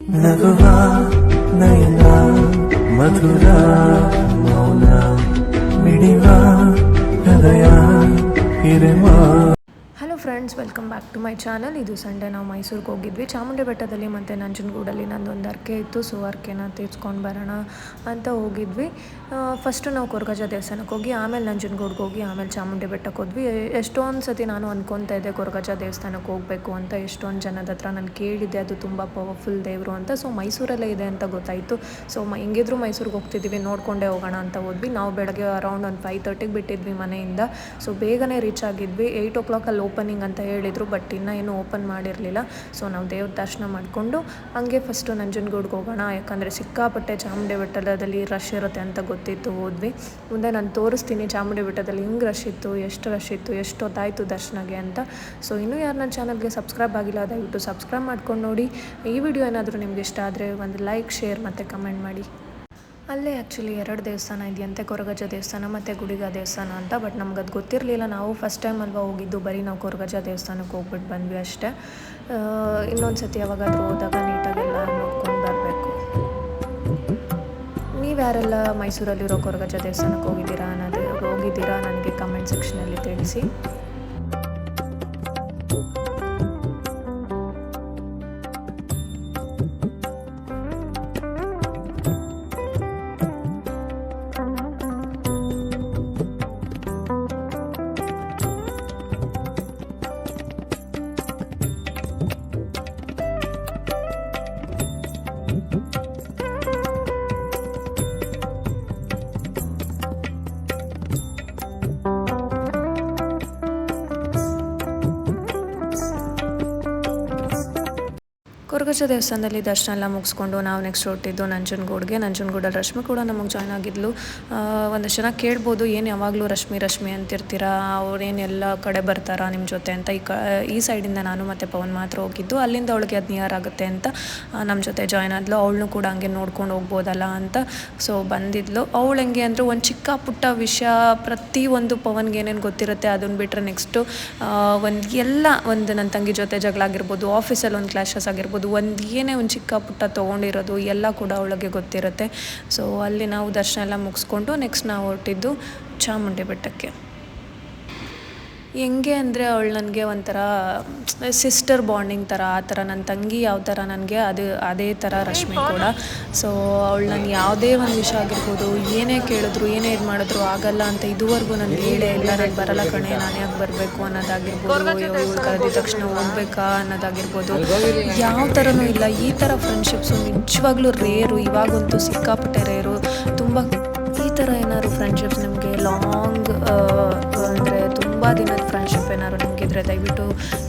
నగువా నయనా మధురా మౌనా మిడివా హృదయా ఇరమా friends welcome back to my channel ಇದು ಸಂಡೆ ನಾವು ಮೈಸೂರಿಗೆ ಹೋಗಿದ್ವಿ. ಚಾಮುಂಡಿ ಬೆಟ್ಟದಲ್ಲಿ ಮತ್ತು ನಂಜನಗೂಡಲ್ಲಿ ನಂದೊಂದು ಅರ್ಕೆ ಇತ್ತು. ಸೊ ಅರ್ಕೆನ ತೀರ್ಸ್ಕೊಂಡು ಬರೋಣ ಅಂತ ಹೋಗಿದ್ವಿ. ಫಸ್ಟು ನಾವು ಕೊರಗಜ ದೇವಸ್ಥಾನಕ್ಕೆ ಹೋಗಿ, ಆಮೇಲೆ ನಂಜನಗೂಡ್ಗೆ ಹೋಗಿ, ಆಮೇಲೆ ಚಾಮುಂಡಿ ಬೆಟ್ಟಕ್ಕೆ ಹೋದ್ವಿ. ಎಷ್ಟೊಂದು ಸತಿ ನಾನು ಅಂದ್ಕೊತಾ ಇದ್ದೆ ಕೊರಗಜ ದೇವಸ್ಥಾನಕ್ಕೆ ಹೋಗಬೇಕು ಅಂತ, ಎಷ್ಟೊಂದು ಜನದ ಹತ್ರ ನಾನು ಕೇಳಿದ್ದೆ, ಅದು ತುಂಬ ಪವರ್ಫುಲ್ ದೇವರು ಅಂತ. ಸೊ ಮೈಸೂರಲ್ಲೇ ಇದೆ ಅಂತ ಗೊತ್ತಾಯಿತು. ಸೊ ಹೆಂಗಿದ್ರು ಮೈಸೂರಿಗೆ ಹೋಗ್ತಿದ್ದೀವಿ ನೋಡ್ಕೊಂಡೇ ಹೋಗೋಣ ಅಂತ ಹೋದ್ವಿ. ನಾವು ಬೆಳಗ್ಗೆ ಅರೌಂಡ್ ಒಂದು ಫೈವ್ ತರ್ಟಿಗೆ ಬಿಟ್ಟಿದ್ವಿ ಮನೆಯಿಂದ. ಸೊ ಬೇಗನೆ ರೀಚ್ ಆಗಿದ್ವಿ. ಏಯ್ಟ್ ಓ ಕ್ಲಾಕಲ್ಲಿ ಓಪನಿಂಗ್ ಅಂತ ಹೇಳಿದರು ಬಟ್ ಇನ್ನೂ ಏನು ಓಪನ್ ಮಾಡಿರಲಿಲ್ಲ. ಸೊ ನಾವು ದೇವ್ರ ದರ್ಶನ ಮಾಡಿಕೊಂಡು ಹಂಗೆ ಫಸ್ಟು ನಂಜನಗೂಡ್ಗೆ ಹೋಗೋಣ. ಯಾಕಂದರೆ ಸಿಕ್ಕಾಪಟ್ಟೆ ಚಾಮುಂಡಿ ಬೆಟ್ಟದಲ್ಲಿ ರಶ್ ಇರುತ್ತೆ ಅಂತ ಗೊತ್ತಿತ್ತು, ಹೋದ್ವಿ. ಮುಂದೆ ನಾನು ತೋರಿಸ್ತೀನಿ ಚಾಮುಂಡಿ ಬೆಟ್ಟದಲ್ಲಿ ಹಿಂಗೆ ರಶ್ ಇತ್ತು, ಎಷ್ಟು ರಶ್ ಇತ್ತು, ಎಷ್ಟೊತ್ತಾಯಿತು ದರ್ಶನಗೆ ಅಂತ. ಸೊ ಇನ್ನೂ ಯಾರು ನನ್ನ ಚಾನಲ್ಗೆ ಸಬ್ಸ್ಕ್ರೈಬ್ ಆಗಿಲ್ಲ, ದಯವಿಟ್ಟು ಸಬ್ಸ್ಕ್ರೈಬ್ ಮಾಡ್ಕೊಂಡು ನೋಡಿ. ಈ ವಿಡಿಯೋ ಏನಾದರೂ ನಿಮ್ಗೆ ಇಷ್ಟ ಆದರೆ ಒಂದು ಲೈಕ್ ಶೇರ್ ಮತ್ತು ಕಮೆಂಟ್ ಮಾಡಿ. ಅಲ್ಲೇ ಆ್ಯಕ್ಚುಲಿ ಎರಡು ದೇವಸ್ಥಾನ ಇದೆಯಂತೆ, ಕೊರಗಜ್ಜ ದೇವಸ್ಥಾನ ಮತ್ತು ಗುಡಿಗ ದೇವಸ್ಥಾನ ಅಂತ. ಬಟ್ ನಮ್ಗೆ ಅದು ಗೊತ್ತಿರಲಿಲ್ಲ. ನಾವು ಫಸ್ಟ್ ಟೈಮ್ ಅಲ್ವಾ ಹೋಗಿದ್ದು, ಬರೀ ನಾವು ಕೊರಗಜ್ಜ ದೇವಸ್ಥಾನಕ್ಕೆ ಹೋಗ್ಬಿಟ್ಟು ಬಂದ್ವಿ ಅಷ್ಟೇ. ಇನ್ನೊಂದು ಸತಿ ಯಾವಾಗಾದ್ರೂ ಹೋದಾಗ ನೀಟಾಗೆಲ್ಲ ನೋಡ್ಕೊಂಡು ಬರಬೇಕು. ನೀವು ಯಾರೆಲ್ಲ ಮೈಸೂರಲ್ಲಿರೋ ಕೊರಗಜ್ಜ ದೇವಸ್ಥಾನಕ್ಕೆ ಹೋಗಿದ್ದೀರಾ ಅನ್ನೋದು, ಹೋಗಿದ್ದೀರಾ ನನಗೆ ಕಮೆಂಟ್ ಸೆಕ್ಷನಲ್ಲಿ ತಿಳಿಸಿ. ಕೊರಗಜ್ಜ ದೇವಸ್ಥಾನದಲ್ಲಿ ದರ್ಶನ ಎಲ್ಲ ಮುಗಿಸ್ಕೊಂಡು ನಾವು ನೆಕ್ಸ್ಟ್ ಹೊರಟಿದ್ದು ನಂಜನಗೂಡ್ಗೆ. ನಂಜನಗೂಡಲ್ಲಿ ರಶ್ಮಿ ಕೂಡ ನಮಗೆ ಜಾಯ್ನ್ ಆಗಿದ್ಲು. ಒಂದಷ್ಟು ಜನ ಕೇಳ್ಬೋದು, ಏನು ಯಾವಾಗಲೂ ರಶ್ಮಿ ರಶ್ಮಿ ಅಂತಿರ್ತೀರಾ? ಅವ್ರೇನು ಎಲ್ಲ ಕಡೆ ಬರ್ತಾರಾ ನಿಮ್ಮ ಜೊತೆ? ಅಂತ ಈ ಕ, ಈ ಸೈಡಿಂದ ನಾನು ಮತ್ತು ಪವನ್ ಮಾತ್ರ ಹೋಗಿದ್ದು. ಅಲ್ಲಿಂದ ಅವಳಿಗೆ ಅದು ನಿಯರ್ ಆಗುತ್ತೆ ಅಂತ ನಮ್ಮ ಜೊತೆ ಜಾಯ್ನ್ ಆದ್ಲು. ಅವಳನ್ನು ಕೂಡ ಹಂಗೆ ನೋಡ್ಕೊಂಡು ಹೋಗ್ಬೋದಲ್ಲ ಅಂತ ಸೊ ಬಂದಿದ್ಲು. ಅವಳು ಹೆಂಗೆ ಅಂದರೆ ಒಂದು ಚಿಕ್ಕ ಪುಟ್ಟ ವಿಷಯ, ಪ್ರತಿ ಒಂದು ಪವನ್ಗೆ ಏನೇನು ಗೊತ್ತಿರುತ್ತೆ ಅದನ್ನು ಬಿಟ್ಟರೆ ನೆಕ್ಸ್ಟು ಒಂದು ಎಲ್ಲ, ಒಂದು ನನ್ನ ತಂಗಿ ಜೊತೆ ಜಗಳ ಆಗಿರ್ಬೋದು ಆಫೀಸಲ್ಲಿ ಒಂದು ಕ್ಲಾಶಸ್ ಆಗಿರ್ಬೋದು ಒಂದು ಏನೇ ಒಂದು ಚಿಕ್ಕ ಪುಟ್ಟ ತೊಗೊಂಡಿರೋದು ಎಲ್ಲ ಕೂಡ ಅವಳಿಗೆ ಗೊತ್ತಿರುತ್ತೆ. ಸೊ ಅಲ್ಲಿ ನಾವು ದರ್ಶನ ಎಲ್ಲ ಮುಗಿಸ್ಕೊಂಡು ನೆಕ್ಸ್ಟ್ ನಾವು ಹೊರಟಿದ್ದು ಚಾಮುಂಡಿ ಬೆಟ್ಟಕ್ಕೆ. ಹೆಂಗೆ ಅಂದರೆ ಅವಳು ನನಗೆ ಒಂಥರ ಸಿಸ್ಟರ್ ಬಾಂಡಿಂಗ್ ಥರ ಆ ಥರ ನನ್ನ ತಂಗಿ ಯಾವ ಥರ ನನಗೆ ಅದು ಅದೇ ಥರ ರಶ್ಮಿ ಕೂಡ. ಸೊ ಅವಳು ನಾನು ಯಾವುದೇ ಒಂದು ವಿಷಯ ಆಗಿರ್ಬೋದು ಏನೇ ಕೇಳಿದ್ರು ಏನೇ ಇದು ಮಾಡಿದ್ರು ಆಗಲ್ಲ ಅಂತ ಇದುವರೆಗೂ ನನ್ನ ಹೇಳೇ ಇಲ್ಲ. ನಾನು ಬರಲ್ಲ ಕಣೆ ನಾನು ಯಾಕೆ ಬರಬೇಕು ಅನ್ನೋದಾಗಿರ್ಬೋದು ಇವಳು ಕರೆದಿದ ತಕ್ಷಣ ಹೋಗ್ಬೇಕಾ ಅನ್ನೋದಾಗಿರ್ಬೋದು. ಯಾವ ಥರನೂ ಇಲ್ಲ. ಈ ಥರ ಫ್ರೆಂಡ್ಶಿಪ್ಸು ನಿಜವಾಗ್ಲೂ ರೇರು ಇವಾಗಂತೂ ಸಿಕ್ಕಾಪಟ್ಟೆ ರೇರು ತುಂಬ ಈ ಥರ ಏನಾದ್ರು ಫ್ರೆಂಡ್ಶಿಪ್ಸ್ ನಿಮಗೆ ಲಾಂಗ್ ತುಂಬ ದಿನದ ಫ್ರೆಂಡ್ಶಿಪ್ ಏನಾದ್ರು ನಿಮಗಿದ್ರೆ ದಯವಿಟ್ಟು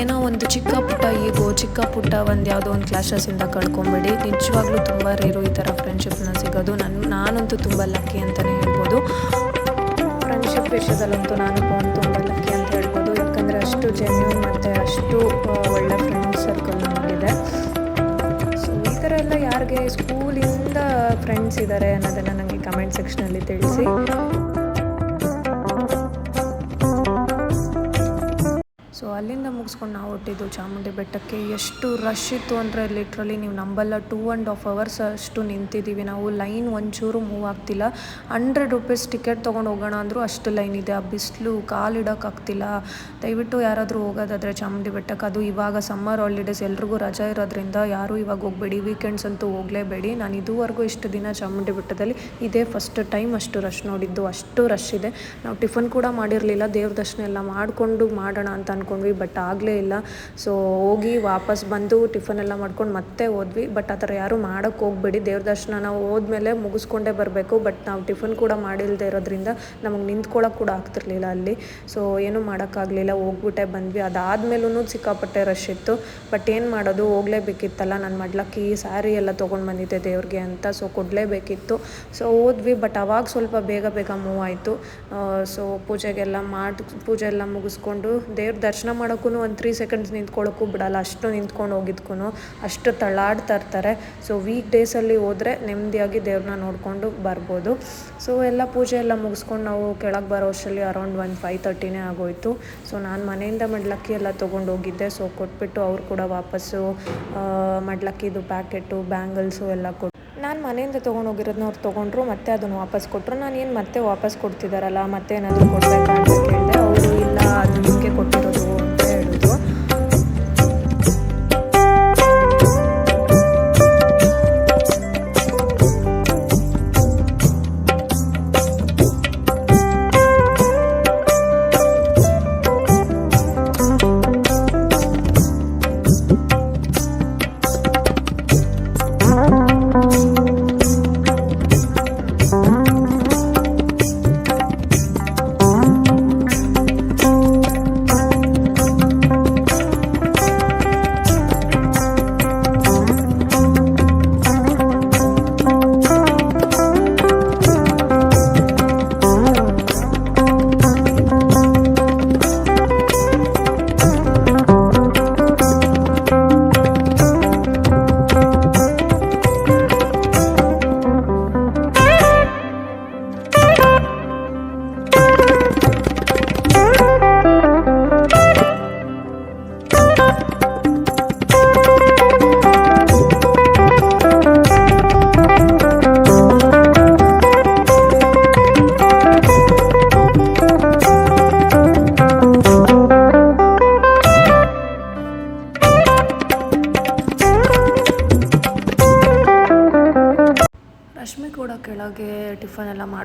ಏನೋ ಒಂದು ಚಿಕ್ಕ ಪುಟ್ಟ ಈಗೋ ಚಿಕ್ಕ ಪುಟ್ಟ ಒಂದು ಯಾವುದೋ ಒಂದು ಕ್ಲಾಶಸ್ಸಿಂದ ಕಳ್ಕೊಂಬೇಡಿ. ನಿಜವಾಗ್ಲೂ ತುಂಬ ರೇರು ಈ ಥರ ಫ್ರೆಂಡ್ಶಿಪ್ನ ಸಿಗೋದು. ನನ್ನ ನಾನಂತೂ ತುಂಬ ಲಕ್ಕಿ ಅಂತಲೇ ಹೇಳ್ಬೋದು. ಫ್ರೆಂಡ್ಶಿಪ್ ವಿಷಯದಲ್ಲಂತೂ ನಾನು ತುಂಬ ಲಕ್ಕಿ ಅಂತ ಹೇಳ್ಬೋದು. ಯಾಕಂದರೆ ಅಷ್ಟು ಜೆನ್ಯೂನ್ ಮತ್ತು ಅಷ್ಟು ಒಳ್ಳೆ ಫ್ರೆಂಡ್ ಸರ್ಕಲ್ ನಮಗಿದೆ. ಸೊ ಈ ಥರ ಎಲ್ಲ ಯಾರಿಗೆ ಸ್ಕೂಲಿಂದ ಫ್ರೆಂಡ್ಸ್ ಇದ್ದಾರೆ ಅನ್ನೋದನ್ನು ನನಗೆ ಕಮೆಂಟ್ ಸೆಕ್ಷನಲ್ಲಿ ತಿಳಿಸಿ. ಅಲ್ಲಿಂದ ಮುಗಿಸ್ಕೊಂಡು ನಾವು ಹೊಟ್ಟಿದ್ದು ಚಾಮುಂಡಿ ಬೆಟ್ಟಕ್ಕೆ. ಎಷ್ಟು ರಶ್ ಇತ್ತು ಅಂದರೆ ಲಿಟ್ರಲಿ ನೀವು ನಂಬಲ್ಲ ಟೂ ಆ್ಯಂಡ್ ಹಾಫ್ ಅವರ್ಸ್ ಅಷ್ಟು ನಿಂತಿದ್ದೀವಿ. ನಾವು ಲೈನ್ ಒಂಚೂರು ಮೂವ್ ಆಗ್ತಿಲ್ಲ. ಹಂಡ್ರೆಡ್ ರುಪೀಸ್ ಟಿಕೆಟ್ ತೊಗೊಂಡು ಹೋಗೋಣ ಅಂದರೂ ಅಷ್ಟು ಲೈನ್ ಇದೆ. ಆ ಬಿಸಿಲು ಕಾಲಿಡೋಕ್ಕಾಗ್ತಿಲ್ಲ ದಯವಿಟ್ಟು ಯಾರಾದರೂ ಹೋಗೋದಾದರೆ ಚಾಮುಂಡಿ ಬೆಟ್ಟಕ್ಕೆ. ಅದು ಇವಾಗ ಸಮ್ಮರ್ ಹಾಲಿಡೇಸ್ ಎಲ್ರಿಗೂ ರಜಾ ಇರೋದ್ರಿಂದ ಯಾರೂ ಇವಾಗ ಹೋಗಬೇಡಿ. ವೀಕೆಂಡ್ಸ್ ಅಂತೂ ಹೋಗಲೇಬೇಡಿ. ನಾನು ಇದುವರೆಗೂ ಇಷ್ಟು ದಿನ ಚಾಮುಂಡಿ ಬೆಟ್ಟದಲ್ಲಿ ಇದೇ ಫಸ್ಟ್ ಟೈಮ್ ಅಷ್ಟು ರಶ್ ನೋಡಿದ್ದು. ಅಷ್ಟು ರಶ್ ಇದೆ. ನಾವು ಟಿಫನ್ ಕೂಡ ಮಾಡಿರಲಿಲ್ಲ. ದೇವ್ರ ದರ್ಶನ ಎಲ್ಲ ಮಾಡಿಕೊಂಡು ಮಾಡೋಣ ಅಂತ ಅಂದ್ಕೊಂಡ್ವಿ ಬಟ್ ಆಗಲೇ ಇಲ್ಲ. ಸೊ ಹೋಗಿ ವಾಪಸ್ ಬಂದು ಟಿಫನ್ ಎಲ್ಲ ಮಾಡ್ಕೊಂಡು ಮತ್ತೆ ಹೋದ್ವಿ. ಬಟ್ ಆ ಥರ ಯಾರೂ ಮಾಡೋಕ್ಕೆ ಹೋಗ್ಬೇಡಿ. ದೇವ್ರ ದರ್ಶನ ನಾವು ಹೋದ್ಮೇಲೆ ಮುಗಿಸ್ಕೊಂಡೇ ಬರಬೇಕು. ಬಟ್ ನಾವು ಟಿಫನ್ ಕೂಡ ಮಾಡಿಲ್ಲದೆ ಇರೋದ್ರಿಂದ ನಮಗೆ ನಿಂತ್ಕೊಳ್ಳೋಕೆ ಕೂಡ ಆಗ್ತಿರ್ಲಿಲ್ಲ ಅಲ್ಲಿ. ಸೊ ಏನೂ ಮಾಡೋಕ್ಕಾಗಲಿಲ್ಲ ಹೋಗ್ಬಿಟ್ಟೆ, ಬಂದ್ವಿ. ಅದಾದಮೇಲೂ ಸಿಕ್ಕಾಪಟ್ಟೆ ರಶ್ ಇತ್ತು. ಬಟ್ ಏನು ಮಾಡೋದು? ಹೋಗಲೇಬೇಕಿತ್ತಲ್ಲ. ನಾನು ಮಡ್ಲಕ್ಕಿ ಸ್ಯಾರಿ ಎಲ್ಲ ತೊಗೊಂಡು ಬಂದಿದ್ದೆ ದೇವ್ರಿಗೆ ಅಂತ. ಸೊ ಕೊಡಲೇಬೇಕಿತ್ತು. ಸೊ ಹೋದ್ವಿ. ಬಟ್ ಅವಾಗ ಸ್ವಲ್ಪ ಬೇಗ ಬೇಗ ಮೂವ್ ಆಯಿತು. ಸೊ ಪೂಜೆಗೆಲ್ಲ ಮಾಡಿ, ಪೂಜೆ ಎಲ್ಲ ಮುಗಿಸ್ಕೊಂಡು ದೇವ್ರ ದರ್ಶನ ಮಾಡೋಕ್ಕೂ ಒಂದು ತ್ರೀ ಸೆಕೆಂಡ್ಸ್ ನಿಂತ್ಕೊಳ್ಳೋಕ್ಕೂ ಬಿಡಲ್ಲ. ಅಷ್ಟು ನಿಂತ್ಕೊಂಡು ಹೋಗಿದ್ಕೂ ಅಷ್ಟು ತಳ್ಳಾಡ್ತಾ ಇರ್ತಾರೆ. ಸೊ ವೀಕ್ ಡೇಸಲ್ಲಿ ಹೋದರೆ ನೆಮ್ಮದಿಯಾಗಿ ದೇವ್ರನ್ನ ನೋಡಿಕೊಂಡು ಬರ್ಬೋದು. ಸೊ ಎಲ್ಲ ಪೂಜೆ ಎಲ್ಲ ಮುಗಿಸ್ಕೊಂಡು ನಾವು ಕೆಳಗೆ ಬರೋ ಅಷ್ಟರಲ್ಲಿ ಅರೌಂಡ್ ಒಂದು ಫೈವ್ ತರ್ಟಿನೇ ಆಗೋಯಿತು. ಸೊ ನಾನು ಮನೆಯಿಂದ ಮಡ್ಲಕ್ಕಿ ಎಲ್ಲ ತೊಗೊಂಡು ಹೋಗಿದ್ದೆ. ಸೊ ಕೊಟ್ಬಿಟ್ಟು ಅವ್ರು ಕೂಡ ವಾಪಸ್ಸು ಮಡ್ಲಕ್ಕಿದು ಪ್ಯಾಕೆಟು ಬ್ಯಾಂಗಲ್ಸು ಎಲ್ಲ ಕೊಟ್ಟು ನಾನು ಮನೆಯಿಂದ ತೊಗೊಂಡು ಹೋಗಿರೋದನ್ನ ಅವ್ರು ತೊಗೊಂಡ್ರು, ಮತ್ತೆ ಅದನ್ನು ವಾಪಸ್ ಕೊಟ್ಟರು ನಾನು ಏನು ಮತ್ತೆ ವಾಪಸ್ ಕೊಡ್ತಿದ್ದಾರಲ್ಲ ಮತ್ತೆ ಏನಾದರೂ ಕೊಡಬೇಕಾ ಅಂತ ಕೇಳಿದೆ. ಅವರು ಇಲ್ಲ, ಅದು ಕೊಟ್ಟರು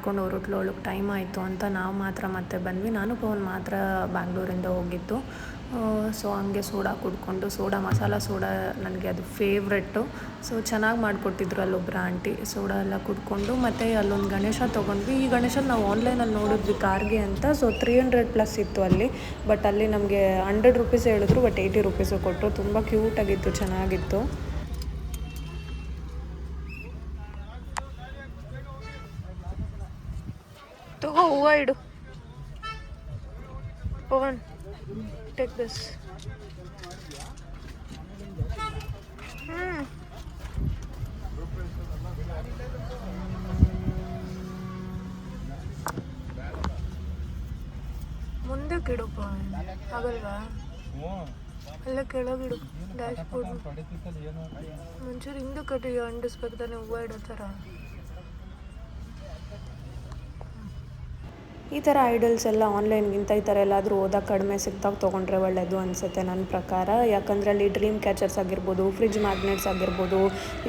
ಮಾಡ್ಕೊಂಡು ಹೊರಟ್ಲು, ಅವಳಿಗೆ ಟೈಮ್ ಆಯಿತು ಅಂತ ನಾವು ಮಾತ್ರ ಮತ್ತೆ ಬಂದ್ವಿ. ನಾನು ಪವನ್ ಮಾತ್ರ ಬ್ಯಾಂಗ್ಳೂರಿಂದ ಹೋಗಿದ್ದು. ಸೊ ಹಂಗೆ ಸೋಡಾ ಕುಡ್ಕೊಂಡು ಸೋಡಾ ಮಸಾಲ ಸೋಡಾ ನನಗೆ ಅದು ಫೇವ್ರೆಟ್ಟು ಸೊ ಚೆನ್ನಾಗಿ ಮಾಡಿಕೊಟ್ಟಿದ್ರು ಅಲ್ಲೊಬ್ಬರ ಆಂಟಿ. ಸೋಡಾ ಎಲ್ಲ ಕುಡ್ಕೊಂಡು ಮತ್ತು ಅಲ್ಲೊಂದು ಗಣೇಶ ತೊಗೊಂಡ್ವಿ. ಈ ಗಣೇಶನ ನಾವು ಆನ್ಲೈನಲ್ಲಿ ನೋಡಿದ್ವಿ ಕಾರ್ಗೆ ಅಂತ. ಸೊ ತ್ರೀ ಹಂಡ್ರೆಡ್ ಪ್ಲಸ್ ಇತ್ತು ಅಲ್ಲಿ. ಬಟ್ ಅಲ್ಲಿ ನಮಗೆ ಹಂಡ್ರೆಡ್ ರುಪೀಸ್ ಹೇಳಿದ್ರು ಬಟ್ ಏಯ್ಟಿ ರುಪೀಸು ಕೊಟ್ಟರು ತುಂಬ ಕ್ಯೂಟಾಗಿತ್ತು ಚೆನ್ನಾಗಿತ್ತು ತಗೋ ಹೂವು ಇಡು. ಪವನ್ ಟೇಕ್ ದಿಸ್ ಮುಂದೆ ಕಿಡು ಪವನ್. ಆಗಲ್ವಾ? ಅಲ್ಲ ಕೆಳಗಿಡು ಡ್ಯಾಶ್ ಬೋರ್ಡ್ ಮುಂಚೂರು ಹಿಂದೆ ಕಟ್ಟಿ ಅಂಡಿಸ್ಬೇಕು ತಾನೆ ಹೂವು ಇಡೋ ಥರ. ಈ ಥರ ಐಡಲ್ಸ್ ಎಲ್ಲ ಆನ್ಲೈನ್ಗಿಂತ ಈ ಥರ ಎಲ್ಲಾದರೂ ಓದೋಕೆ ಕಡಿಮೆ ಸಿಕ್ತಾಗ ತೊಗೊಂಡ್ರೆ ಒಳ್ಳೆಯದು ಅನಿಸುತ್ತೆ ನನ್ನ ಪ್ರಕಾರ. ಯಾಕಂದರೆ ಅಲ್ಲಿ ಡ್ರೀಮ್ ಕ್ಯಾಚರ್ಸ್ ಆಗಿರ್ಬೋದು, ಫ್ರಿಜ್ ಮ್ಯಾಗ್ನೆಟ್ಸ್ ಆಗಿರ್ಬೋದು,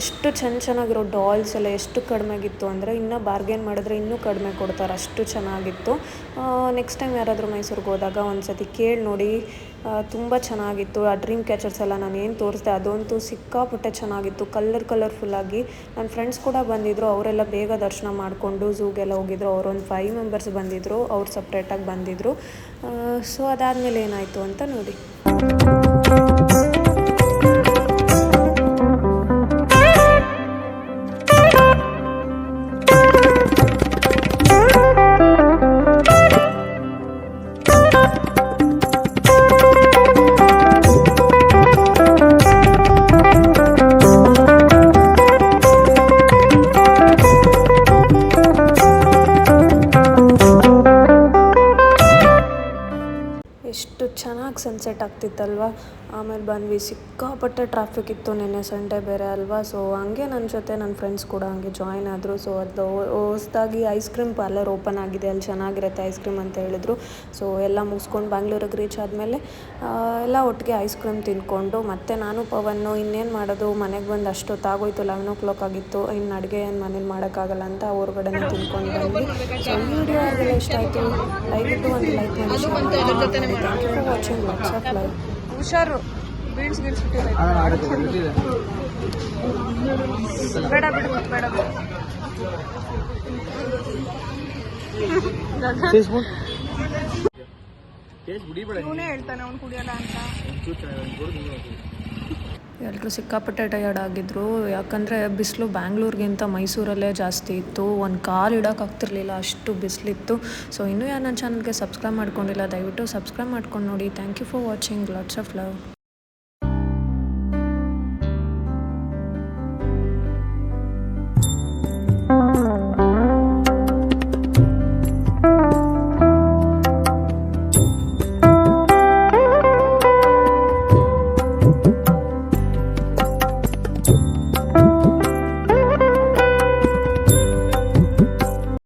ಎಷ್ಟು ಚೆನ್ನ ಚೆನ್ನಾಗಿರೋ ಡಾಲ್ಸ್ ಎಲ್ಲ ಎಷ್ಟು ಕಡಿಮೆಗಿತ್ತು ಅಂದರೆ ಇನ್ನೂ ಬಾರ್ಗೇನ್ ಮಾಡಿದ್ರೆ ಇನ್ನೂ ಕಡಿಮೆ ಕೊಡ್ತಾರೆ, ಅಷ್ಟು ಚೆನ್ನಾಗಿತ್ತು. ನೆಕ್ಸ್ಟ್ ಟೈಮ್ ಯಾರಾದರೂ ಮೈಸೂರಿಗೆ ಹೋದಾಗ ಒಂದು ಸತಿ ಕೇಳಿ ನೋಡಿ ತುಂಬ ಚೆನ್ನಾಗಿತ್ತು. ಆ ಡ್ರೀಮ್ ಕ್ಯಾಚರ್ಸ್ ಎಲ್ಲ ನಾನು ಏನು ತೋರಿಸಿದೆ ಅದಂತೂ ಸಿಕ್ಕಾಪಟ್ಟೆ ಚೆನ್ನಾಗಿತ್ತು. ಕಲರ್ ಕಲರ್ಫುಲ್ಲಾಗಿ ನನ್ನ ಫ್ರೆಂಡ್ಸ್ ಕೂಡ ಬಂದಿದ್ದರು ಅವರೆಲ್ಲ ಬೇಗ ದರ್ಶನ ಮಾಡಿಕೊಂಡು ಝೂಗೆಲ್ಲ ಹೋಗಿದ್ರು, ಅವರೊಂದು ಫೈವ್ ಮೆಂಬರ್ಸ್ ಬಂದಿದ್ದರು ಅವ್ರು ಸಪ್ರೇಟಾಗಿ ಬಂದಿದ್ದರು ಸೊ ಅದಾದಮೇಲೆ ಏನಾಯಿತು ಅಂತ ನೋಡಿ. ಆಗ್ತಿತ್ತಲ್ವ? ಆಮೇಲೆ ಬಂದ್ವಿ. ಸಿಕ್ಕಾಪಟ್ಟೆ ಟ್ರಾಫಿಕ್ ಇತ್ತು ನಿನ್ನೆ ಸಂಡೇ ಬೇರೆ ಅಲ್ವಾ? ಸೊ ಹಂಗೆ ನನ್ನ ಜೊತೆ ನನ್ನ ಫ್ರೆಂಡ್ಸ್ ಕೂಡ ಹಂಗೆ ಜಾಯ್ನ್ ಆದರು. ಸೊ ಅದು ಹೊಸ್ದಾಗಿ ಐಸ್ ಕ್ರೀಮ್ ಪಾರ್ಲರ್ ಓಪನ್ ಆಗಿದೆ. ಅಲ್ಲಿ ಚೆನ್ನಾಗಿರುತ್ತೆ ಐಸ್ ಕ್ರೀಮ್ ಅಂತ ಹೇಳಿದ್ರು. ಸೊ ಎಲ್ಲ ಮುಗಿಸ್ಕೊಂಡು ಬ್ಯಾಂಗ್ಳೂರಿಗೆ ರೀಚ್ ಆದಮೇಲೆ ಎಲ್ಲ ಒಟ್ಟಿಗೆ ಐಸ್ ಕ್ರೀಮ್ ತಿನ್ಕೊಂಡು, ಮತ್ತೆ ನಾನು ಪವನ್ನು ಇನ್ನೇನು ಮಾಡೋದು? ಮನೆಗೆ ಬಂದು ಅಷ್ಟೊತ್ತಾಗೋಯ್ತು ಲೆವೆನ್ ಓ ಕ್ಲಾಕ್ ಆಗಿತ್ತು. ಇನ್ನು ಅಡುಗೆ ಏನು ಮನೇಲಿ ಮಾಡೋಕ್ಕಾಗಲ್ಲ ಅಂತ ಹೊರಗಡೆನೇ ತಿನ್ಕೊಂಡು ಬಂದ್ವಿ. ಸೊ ಈ ವಿಡಿಯೋ ಯಾರಿಗೆಲ್ಲ ಇಷ್ಟ ಆಯಿತು ಒಂದು ಲೈಕ್ ಮಾಡಿ thank you for watching WhatsApp live ಹುಷಾರು. ಬೀಳ್ಸ್ ಗಿಳ್ಸ್ಬಿಟ್ಟಿಲ್ಲ ಬೇಡ ಬಿಡು ಬೇಡ ಇವನೇ ಹೇಳ್ತಾನೆ ಅವ್ನು ಕುಡಿಯಲ್ಲ ಅಂತ. ಎಲ್ಲರೂ ಸಿಕ್ಕಾಪಟ್ಟೆ ಟಯರ್ಡ್ ಆಗಿದ್ರು. ಯಾಕಂದರೆ ಬಿಸಿಲು ಬ್ಯಾಂಗ್ಳೂರ್ಗಿಂತ ಮೈಸೂರಲ್ಲೇ ಜಾಸ್ತಿ ಇತ್ತು. ಒಂದು ಕಾಲು ಇಡೋಕ್ಕಾಗ್ತಿರ್ಲಿಲ್ಲ ಅಷ್ಟು ಬಿಸಿಲಿತ್ತು. ಸೊ ಇನ್ನೂ ಯಾರು ನನ್ನ ಚಾನಲ್ಗೆ ಸಬ್ಸ್ಕ್ರೈಬ್ ಮಾಡ್ಕೊಂಡಿಲ್ಲ, ದಯವಿಟ್ಟು ಸಬ್ಸ್ಕ್ರೈಬ್ ಮಾಡ್ಕೊಂಡು ನೋಡಿ. Thank you for watching lots of love